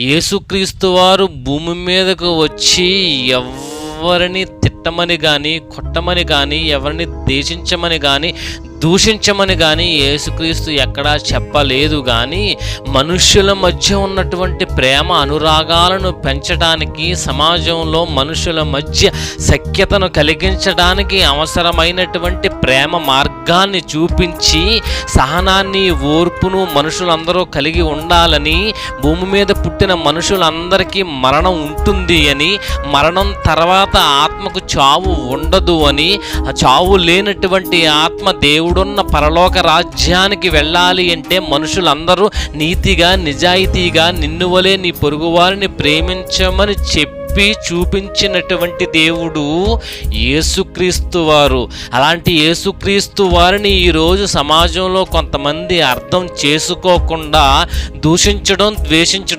యేసుక్రీస్తు వారు భూమి మీదకు వచ్చి ఎవరిని తిట్టమని కానీ కొట్టమని కానీ ఎవరిని దేశించమని కానీ దూషించమని కానీ యేసుక్రీస్తు ఎక్కడా చెప్పలేదు కానీ మనుష్యుల మధ్య ఉన్నటువంటి ప్రేమ అనురాగాలను పెంచడానికి సమాజంలో మనుషుల మధ్య సఖ్యతను కలిగించడానికి అవసరమైనటువంటి ప్రేమ మార్గం మార్గాన్ని చూపించి సహనాన్ని ఓర్పును మనుషులందరూ కలిగి ఉండాలని భూమి మీద పుట్టిన మనుషులందరికీ మరణం ఉంటుంది అని మరణం తర్వాత ఆత్మకు చావు ఉండదు అని ఆ చావు లేనటువంటి ఆత్మ దేవుడున్న పరలోక రాజ్యానికి వెళ్ళాలి అంటే మనుషులందరూ నీతిగా నిజాయితీగా నిన్ను వలే నీ పొరుగువారిని ప్రేమించమని చెప్పి చూపించినటువంటి దేవుడు యేసుక్రీస్తు వారు. అలాంటి యేసుక్రీస్తు వారిని ఈరోజు సమాజంలో కొంతమంది అర్థం చేసుకోకుండా దూషించడం ద్వేషించడం